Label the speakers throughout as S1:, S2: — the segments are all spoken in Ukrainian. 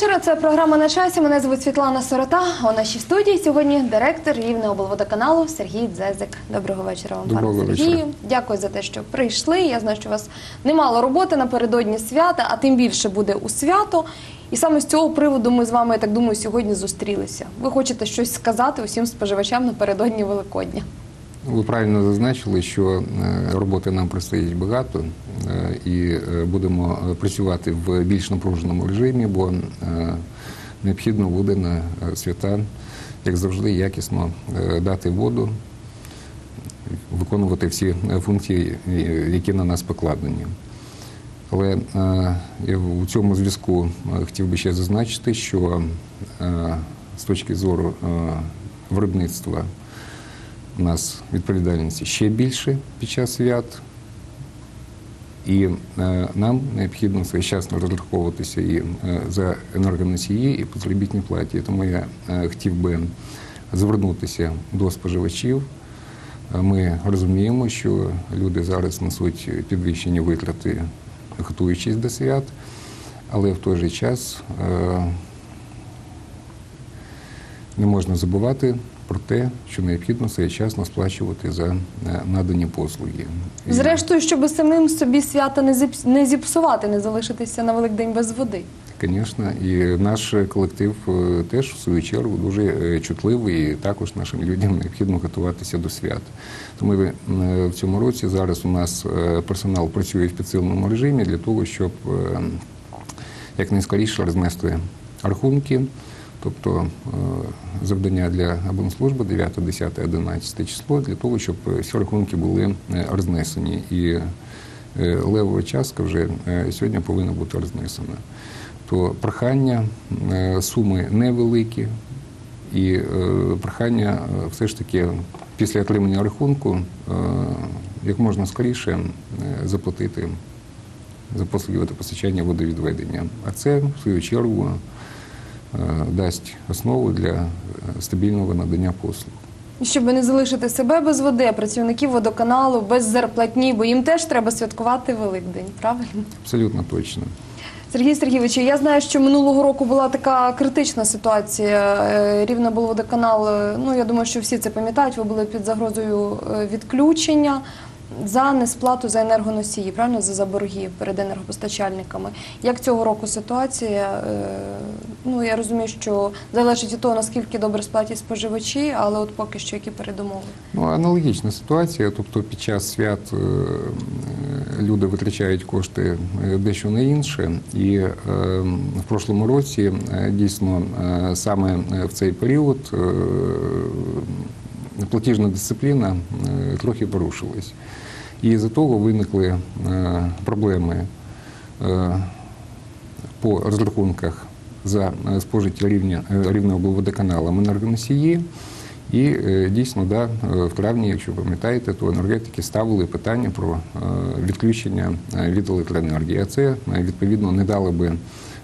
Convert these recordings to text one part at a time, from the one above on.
S1: вечора. Це програма на часі. Мене звуть Світлана Сорота. У нашій студії сьогодні директор Рівного облводоканалу Сергій Дзезик. Доброго вечора вам,
S2: Доброго
S1: пане
S2: вечора.
S1: Сергію. Дякую за те, що прийшли. Я знаю, що у вас немало роботи напередодні свята, а тим більше буде у свято. І саме з цього приводу ми з вами, я так думаю, сьогодні зустрілися. Ви хочете щось сказати усім споживачам напередодні Великодня?
S2: Ви правильно зазначили, що е, роботи нам предстоїть багато, е, і е, будемо працювати в більш напруженому режимі, бо необхідно буде на свята, як завжди, якісно дати воду, виконувати всі функції, які на нас покладені. Але я у цьому зв'язку хотів би ще зазначити, що з точки зору виробництва у нас відповідальності ще більше під час свят, і е, нам необхідно своєчасно розраховуватися і е, за енергоносії, і по заробітній платі. Тому я е, хотів би звернутися до споживачів. Ми розуміємо, що люди зараз несуть підвищені витрати, готуючись до свят, але в той же час не можна забувати про те, що необхідно своєчасно сплачувати за е, надані послуги.
S1: Зрештою, щоб самим собі свята не зіпс- не зіпсувати, не залишитися на Великдень без води.
S2: Звісно, і наш колектив е, теж в свою чергу дуже е, чутливий, і також нашим людям необхідно готуватися до свят. Тому в цьому році зараз у нас персонал працює в підсиленому режимі для того, щоб якнайскоріше рознести рахунки. Тобто е, завдання для абонслужби 9, 10, 11 число для того, щоб всі рахунки були е, рознесені. І е, левова частка вже сьогодні повинна бути рознесена. То прохання, суми невеликі, і прохання все ж таки після отримання рахунку як можна скоріше заплатити за послуги водопостачання водовідведення. А це, в свою чергу, дасть основу для е, стабільного надання послуг.
S1: Щоб не залишити себе без води, а працівників водоканалу без зарплатні, бо їм теж треба святкувати Великдень, правильно?
S2: Абсолютно точно.
S1: Сергій Сергійович, я знаю, що минулого року була така критична ситуація. Е, Рівно був водоканал. е, Ну я думаю, що всі це пам'ятають. Ви були під загрозою е, відключення за несплату за енергоносії, правильно за заборги перед енергопостачальниками. Як цього року ситуація? Е, Ну я розумію, що залежить від того наскільки добре сплатять споживачі, але от поки що які передумови.
S2: Ну, аналогічна ситуація. Тобто під час свят е, е, люди витрачають кошти дещо на інше. І в прошлому році дійсно саме в цей період платіжна дисципліна е, трохи порушилась. І з-за того виникли е, проблеми е, по розрахунках за спожиті рівня рівного водоканалом енергоносії. І дійсно, да, в травні, якщо пам'ятаєте, то енергетики ставили питання про відключення від електроенергії. А це відповідно не дало би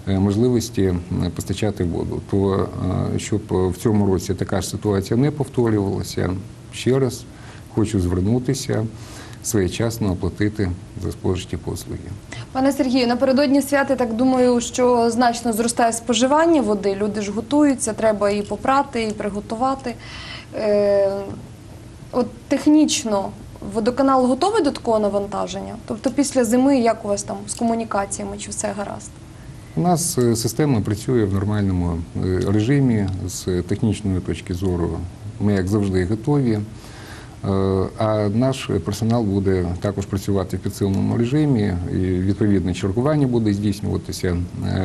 S2: можливості е, постачати воду. То е, щоб в цьому році така ж ситуація не повторювалася, ще раз хочу звернутися своєчасно оплатити за спожиті послуги.
S1: Пане Сергію, напередодні свят, я так думаю, що значно зростає споживання води. Люди ж готуються, треба і попрати, і приготувати. Е, от технічно водоканал готовий до такого навантаження? Тобто після зими як у вас там з комунікаціями, чи все гаразд?
S2: У нас е, система працює в нормальному е, режимі з технічної точки зору. Ми, як завжди, готові. Е, А наш персонал буде також працювати в підсиленому режимі, і відповідне чергування буде здійснюватися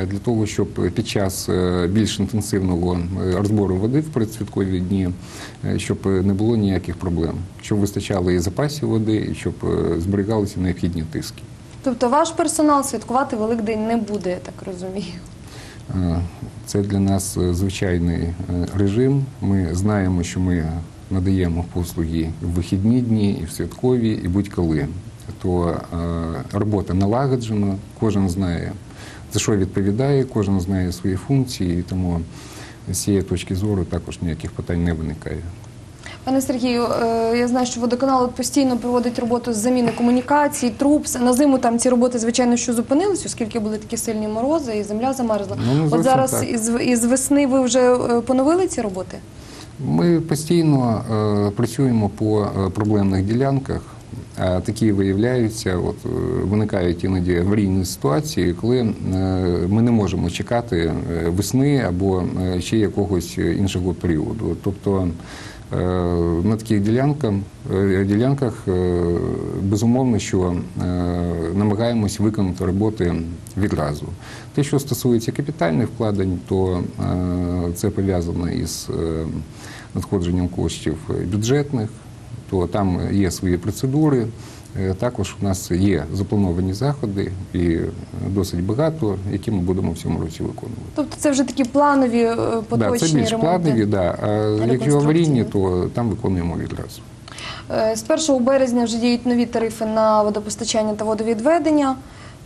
S2: для того, щоб під час більш інтенсивного розбору води в передсвяткові дні, щоб не було ніяких проблем, щоб вистачало і запасів води, і щоб зберігалися необхідні тиски.
S1: Тобто ваш персонал святкувати Великдень не буде, я так розумію.
S2: Е, Це для нас е, звичайний е, режим. Ми знаємо, що ми надаємо послуги в вихідні дні, і в святкові, і будь-коли. То робота налагоджена, кожен знає, за що відповідає, кожен знає свої функції, і тому з цієї точки зору також ніяких питань не виникає.
S1: Пане Сергію, е, я знаю, що водоканал постійно проводить роботу з заміни комунікацій, труб. На зиму там ці роботи, звичайно, що зупинились, оскільки були такі сильні морози і земля замерзла.
S2: Ну,
S1: От зараз
S2: так.
S1: із, із весни ви вже е, поновили ці роботи?
S2: Ми постійно е, працюємо по проблемних ділянках. А такі виявляються, от виникають іноді аварійні ситуації, коли ми не можемо чекати весни або ще якогось іншого періоду. Тобто на таких ділянках, е, ділянках е, безумовно, що е, намагаємось виконати роботи відразу. Те, що стосується капітальних вкладень, то е, це пов'язано із е, надходженням коштів бюджетних, то там є свої процедури. Е, Також у нас є заплановані заходи і досить багато, які ми будемо в цьому році виконувати.
S1: Тобто це вже такі планові е, поточні
S2: Да, це більш
S1: ремонти?
S2: планові, да. а якщо аварійні, то там виконуємо відразу.
S1: Е, З 1 березня вже діють нові тарифи на водопостачання та водовідведення.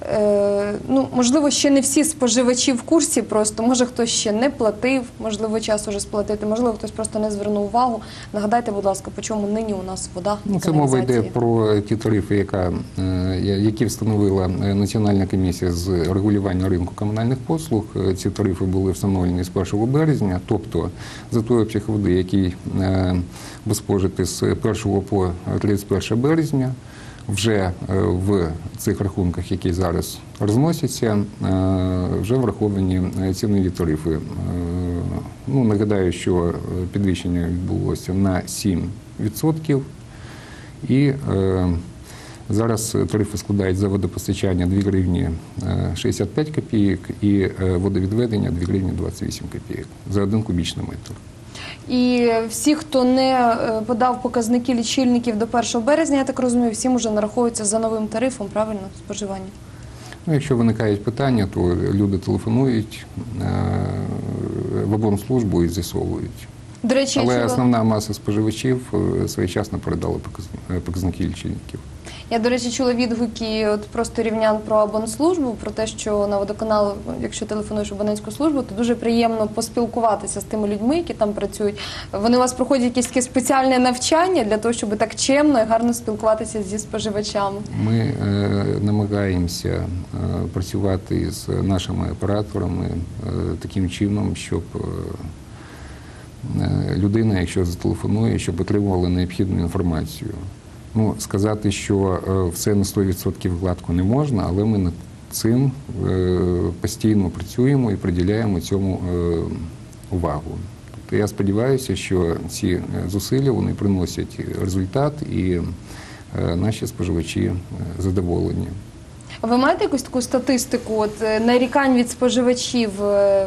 S1: Е, Ну, можливо, ще не всі споживачі в курсі, просто може хтось ще не платив, можливо, час уже сплатити, можливо, хтось просто не звернув увагу. Нагадайте, будь ласка, по чому нині у нас вода?
S2: Ну, це мова йде про ті тарифи, яка, е, які встановила е, Національна комісія з регулювання ринку комунальних послуг. Ці тарифи були встановлені з 1 березня, тобто за той обсяг води, який е, був з 1 по 31 березня, вже е, в цих рахунках, які зараз розносяться, е, вже враховані е, цінові тарифи. Ну, нагадаю, що підвищення відбулося на 7%. І зараз тарифи складають за водопостачання 2 гривні е, 65 копійок і водовідведення 2 гривні 28 копійок за один кубічний метр.
S1: І всі, хто не е, подав показники лічильників до 1 березня, я так розумію, всім уже нараховуються за новим тарифом, правильно, споживання?
S2: Ну, якщо виникають питання, то люди телефонують е, в оборонслужбу і з'ясовують.
S1: До речі,
S2: Але основна маса споживачів е, своєчасно передали е, показники лічильників.
S1: Я, до речі, чула відгуки от просто рівнян про абонслужбу, про те, що на водоканал, якщо телефонуєш абонентську службу, то дуже приємно поспілкуватися з тими людьми, які там працюють. Вони у вас проходять якесь таке спеціальне навчання для того, щоб так чемно і гарно спілкуватися зі споживачами.
S2: Ми е, намагаємося е, працювати з нашими операторами е, таким чином, щоб е, е, людина, якщо зателефонує, щоб отримувала необхідну інформацію. Ну, сказати, що е, все на 100% гладко не можна, але ми над цим е, постійно працюємо і приділяємо цьому е, увагу. Тобто я сподіваюся, що ці зусилля вони приносять результат і наші споживачі задоволені.
S1: А ви маєте якусь таку статистику? От нарікань від споживачів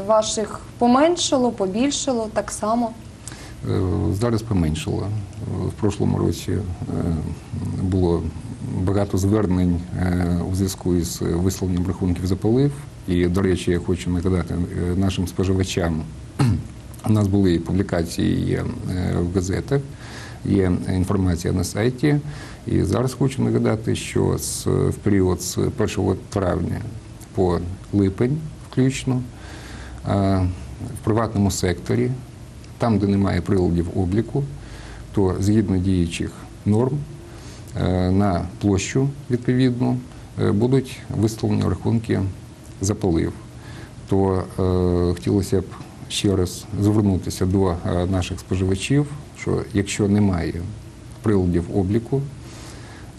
S1: ваших поменшало, побільшало так само?
S2: Зараз поменшало. В прошлому році е, було багато звернень е, у зв'язку із висловленням рахунків за полив. І, до речі, я хочу нагадати е, нашим споживачам. У нас були публікації в газетах, є інформація на сайті. І зараз хочу нагадати, що в період з 1 травня по липень включно в приватному секторі, там, де немає приладів обліку, то згідно діючих норм е, на площу відповідно е, будуть виставлені рахунки за полив. То е, хотілося б ще раз звернутися до е, наших споживачів, що якщо немає приладів обліку,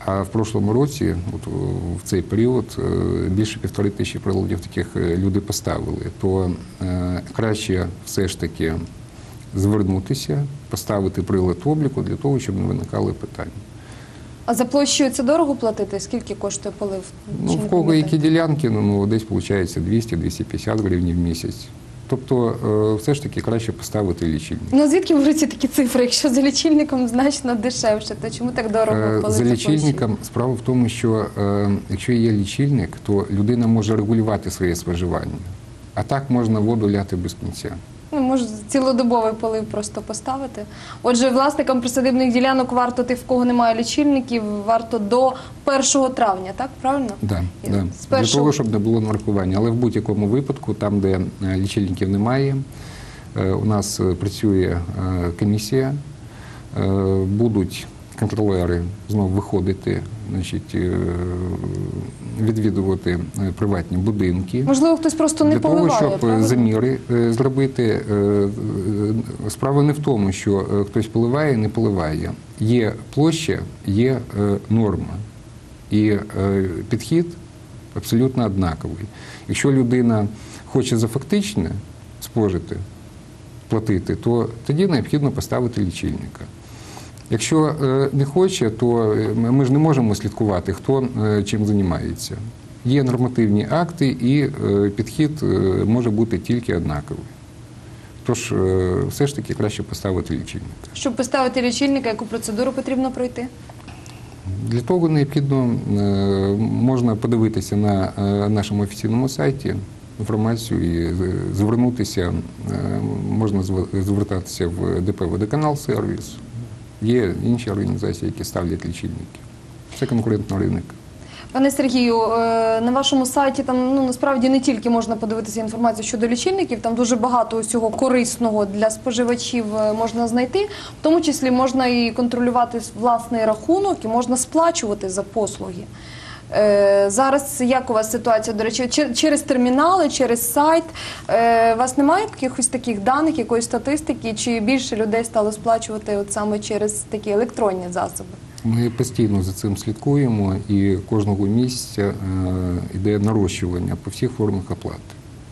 S2: а в прошлому році, от в цей період, більше півтори тисячі приладів таких люди поставили, то е, краще все ж таки звернутися, поставити прилад обліку для того, щоб не виникали питань.
S1: А за площею це дорого платити? Скільки коштує полив?
S2: Ну,
S1: Чи
S2: в кого які ділянки, ну, ну десь виходить 200-250 гривень в місяць. Тобто, е, все ж таки краще поставити лічильник.
S1: Ну звідки беруться такі цифри? Якщо за лічильником значно дешевше, то чому так дорого
S2: Е,
S1: полити
S2: За лічильником справа в тому, що е, якщо є лічильник, то людина може регулювати своє споживання. А так можна воду ляти без кінця.
S1: Ну, може, цілодобовий полив просто поставити. Отже, власникам присадибних ділянок варто тих, в кого немає лічильників, варто до 1 травня, так? Правильно?
S2: Да,
S1: І
S2: да.
S1: з
S2: Для
S1: першого-
S2: того, щоб не було нарахування. Але в будь-якому випадку, там, де е, лічильників немає, е, у нас е, працює е, комісія Е, Будуть контролери знову виходити, значить, е, відвідувати е, приватні будинки.
S1: Можливо, хтось просто не
S2: Для того, щоб е,
S1: правильно?
S2: заміри зробити, справа не в тому, що хтось поливає, не поливає. Є площа, є норма. І підхід абсолютно однаковий. Якщо людина хоче за фактичне спожити, платити, то тоді необхідно поставити лічильника. Якщо е, не хоче, то е, ми ж не можемо слідкувати, хто е, чим займається. Є нормативні акти, і підхід може бути тільки однаковий. Тож, все ж таки краще поставити лічильника.
S1: Щоб поставити лічильника, яку процедуру потрібно пройти?
S2: Для того необхідно можна подивитися на нашому офіційному сайті інформацію і звернутися. Можна звертатися в ДП «Водоканал сервіс. Є інші організації, які ставлять лічильники. Це конкурентний ринок.
S1: Пане Сергію, е, на вашому сайті там ну насправді не тільки можна подивитися інформацію щодо лічильників, там дуже багато усього корисного для споживачів е, можна знайти. В тому числі можна і контролювати власний рахунок, і можна сплачувати за послуги. Е, Зараз як у вас ситуація, до речі, через термінали, через сайт? Е, У вас немає якихось таких даних, якоїсь статистики, чи більше людей стало сплачувати от саме через такі електронні засоби?
S2: Ми постійно за цим слідкуємо, і кожного місяця е, йде нарощування по всіх формах оплати.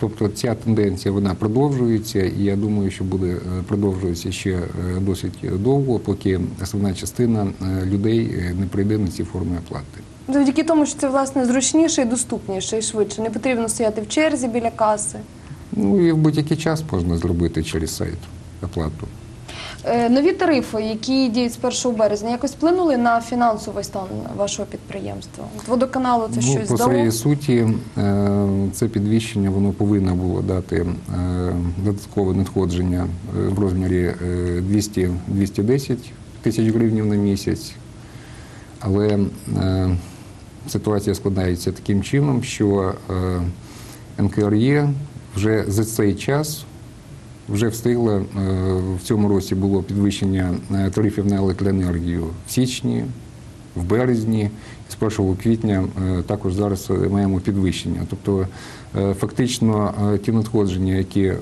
S2: Тобто ця тенденція вона продовжується, і я думаю, що буде е, продовжуватися ще е, досить довго, поки основна частина е, людей е, не прийде на ці форми оплати.
S1: Завдяки тому, що це власне зручніше і доступніше, і швидше. Не потрібно стояти в черзі біля каси.
S2: Ну і в будь-який час можна зробити через сайт оплату.
S1: Е, Нові тарифи, які діють з 1 березня, якось вплинули на фінансовий стан вашого підприємства. От водоканалу це
S2: ну,
S1: щось
S2: по
S1: дало?
S2: своїй суті, е, це підвищення воно повинно було дати е, додаткове надходження е, в розмірі е, 200 210 тисяч гривень на місяць. Але е, ситуація складається таким чином, що е, НКРЄ вже за цей час вже встигла е, в цьому році було підвищення е, тарифів на електроенергію в січні, в березні. З 1 квітня також зараз маємо підвищення. Тобто фактично ті надходження, які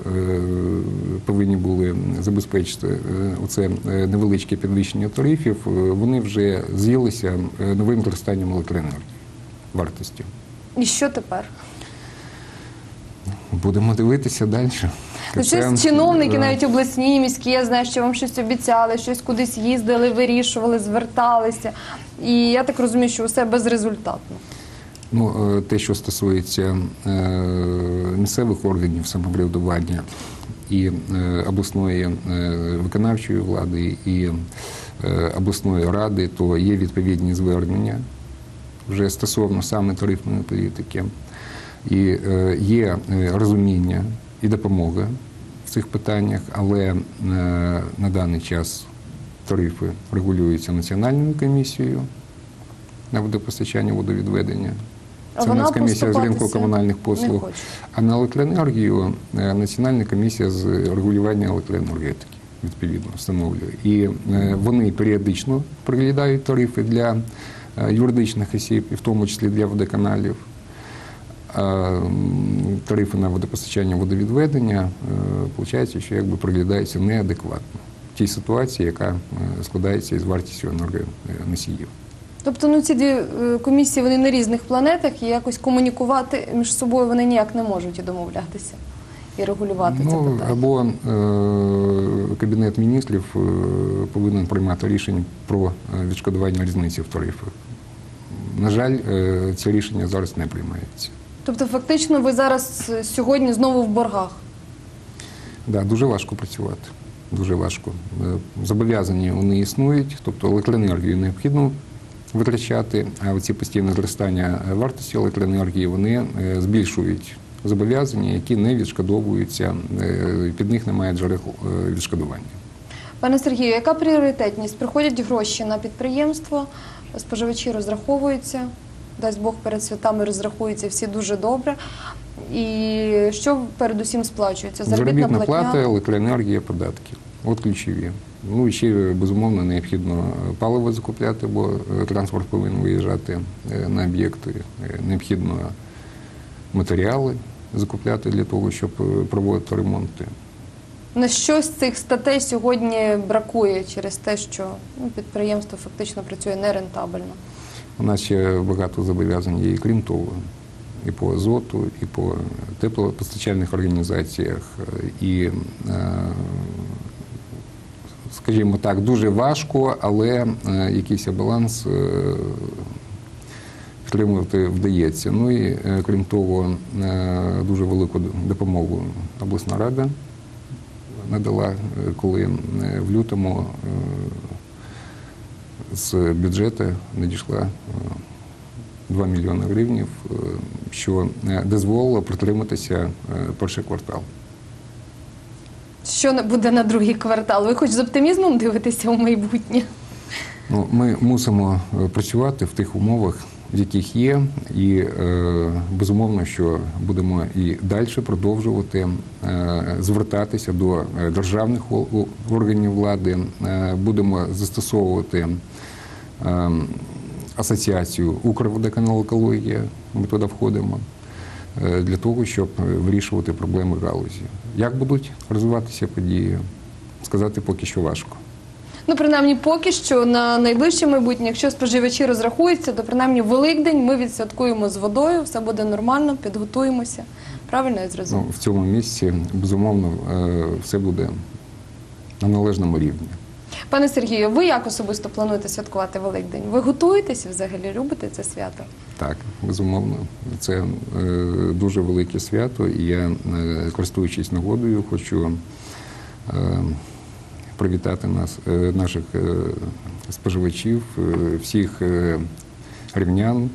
S2: повинні були забезпечити оце невеличке підвищення тарифів, вони вже з'їлися новим зростанням електроенергії вартості.
S1: І що тепер?
S2: Будемо дивитися далі.
S1: Ну, щось чиновники, навіть обласні, міські, я знаю, що вам щось обіцяли, щось кудись їздили, вирішували, зверталися. І я так розумію, що усе безрезультатно.
S2: Ну, е, те, що стосується е, місцевих органів самоврядування і е, обласної е, виконавчої влади, і е, обласної ради, то є відповідні звернення вже стосовно саме тарифної політики, і е, є е, розуміння і допомога в цих питаннях, але е, на даний час тарифи регулюються національною комісією на водопостачання водовідведення. Це
S1: вона
S2: Нацкомісія з ринку комунальних послуг. А на електроенергію Національна комісія з регулювання електроенергетики відповідно встановлює. І вони періодично переглядають тарифи для юридичних осіб, і в тому числі для водоканалів. Тарифи на водопостачання водовідведення, виходить, що якби переглядаються неадекватно в тій ситуації, яка е, складається із вартістю енергоносіїв.
S1: Тобто, ну ці дві е, комісії вони на різних планетах і якось комунікувати між собою вони ніяк не можуть і домовлятися і регулювати це
S2: Ну,
S1: питання.
S2: або е, Кабінет міністрів е, повинен приймати рішення про е, відшкодування різниці в тарифах. На жаль, е, це рішення зараз не приймається.
S1: Тобто, фактично, ви зараз е, сьогодні знову в боргах.
S2: Да, дуже важко працювати. Дуже важко. Е, Зобов'язання вони існують, тобто електроенергію необхідно витрачати, а ці постійне зростання вартості електроенергії вони збільшують зобов'язання, які не відшкодовуються, е, під них немає джерел е, відшкодування.
S1: Пане Сергію, яка пріоритетність? Приходять гроші на підприємство, споживачі розраховуються, дасть Бог перед святами розрахуються всі дуже добре. І що передусім сплачується?
S2: Заробітна плата, електроенергія, податки. От ключові. Ну і ще безумовно необхідно паливо закупляти, бо е, транспорт повинен виїжджати на об'єкти. Необхідно матеріали закупляти для того, щоб е, проводити ремонти.
S1: На що з цих статей сьогодні бракує через те, що ну, підприємство фактично працює нерентабельно?
S2: У нас ще багато зобов'язань є, і крім того, і по азоту, і по теплопостачальних організаціях, е, і, е, скажімо так, дуже важко, але якийсь баланс підтримувати вдається. Ну і е, крім того, е, дуже велику допомогу обласна рада надала, е, коли в лютому з бюджету надійшла е, 2 мільйони гривнів, що дозволило протриматися перший квартал.
S1: Що буде на другий квартал? Ви хоч з оптимізмом дивитеся у майбутнє?
S2: Ну, ми мусимо працювати в тих умовах, в яких є, і е, безумовно, що будемо і далі продовжувати е, звертатися до е, державних органів влади, будемо застосовувати асоціацію Укрводоканал екологія. Ми туди входимо. Для того, щоб вирішувати проблеми галузі. Як будуть розвиватися події, сказати поки що важко.
S1: Ну, принаймні, поки що на найближче майбутнє, якщо споживачі розрахуються, то принаймні Великдень ми відсвяткуємо з водою, все буде нормально, підготуємося. Правильно я зрозуміла?
S2: Ну, в цьому місці, безумовно, е, все буде на належному рівні.
S1: Пане Сергію, ви як особисто плануєте святкувати Великдень? Ви готуєтеся взагалі? Любите це свято?
S2: Так, безумовно, це е, дуже велике свято, і я, е, користуючись нагодою, хочу е, привітати нас, е, наших е, споживачів, е, всіх рівнян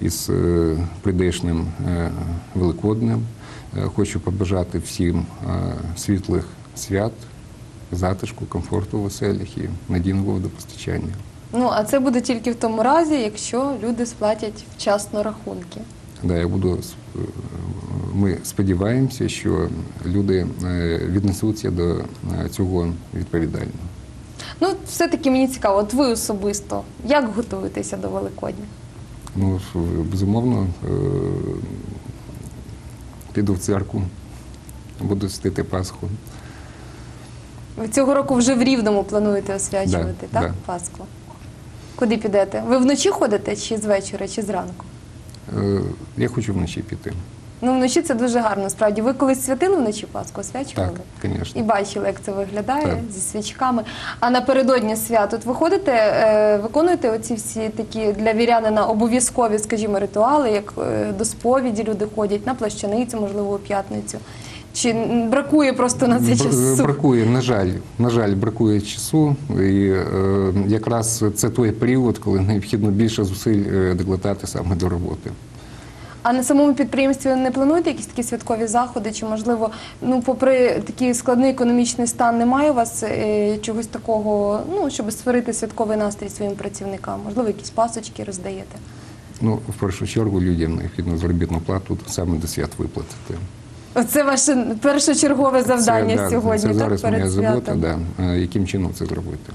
S2: із прийдешним Великоднем. Хочу побажати всім світлих свят, затишку, комфорту в оселях і надійного водопостачання.
S1: Ну, а це буде тільки в тому разі, якщо люди сплатять вчасно рахунки.
S2: Да, я буду е, ми сподіваємося, що люди е, віднесуться до е, цього відповідально.
S1: Ну, все-таки мені цікаво, от ви особисто, як готуєтеся до Великодня?
S2: Ну, безумовно, е, піду в церкву, буду святити Пасху.
S1: Ви цього року вже в Рівному плануєте освячувати,
S2: Да,
S1: так?
S2: да.
S1: Пасху. Куди підете? Ви вночі ходите чи з вечора, чи зранку?
S2: Е, Я хочу вночі піти.
S1: Ну, вночі це дуже гарно, справді. Ви колись святили вночі Пасху, освячували?
S2: Так,
S1: І бачили, як це виглядає
S2: Так.
S1: зі свічками. А напередодні свят, от ви ходите, е, виконуєте оці всі такі для вірянина обов'язкові, скажімо, ритуали, як е, до сповіді люди ходять на плащаницю, можливо, у п'ятницю. Чи бракує просто на це часу?
S2: Бракує, на жаль, на жаль, бракує часу. І е, якраз це той період, коли необхідно більше зусиль е, докладати саме до роботи.
S1: А на самому підприємстві не плануєте якісь такі святкові заходи? Чи можливо, ну попри такий складний економічний стан, немає у вас е, чогось такого, ну щоб створити святковий настрій своїм працівникам? Можливо, якісь пасочки роздаєте?
S2: Ну, в першу чергу людям необхідно заробітну плату саме до свят виплатити.
S1: Оце ваше першочергове завдання
S2: це, да,
S1: сьогодні,
S2: Це
S1: так,
S2: зараз моя
S1: перед
S2: забота, да. Е, яким чином це зробити.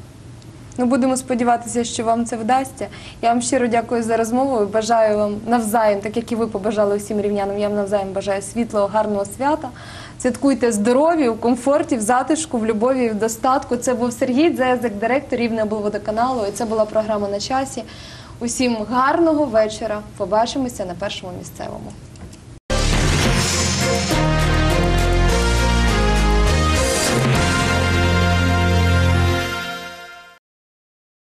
S1: Ну, будемо сподіватися, що вам це вдасться. Я вам щиро дякую за розмову. і Бажаю вам навзаєм, так як і ви побажали всім рівнянам. Я вам навзаєм бажаю світлого, гарного свята. Святкуйте здоров'я, у комфорті, в затишку, в любові, в достатку. Це був Сергій Дзезик, директор Рівнеоблводоканалу. І це була програма на часі. Усім гарного вечора. Побачимося на першому місцевому.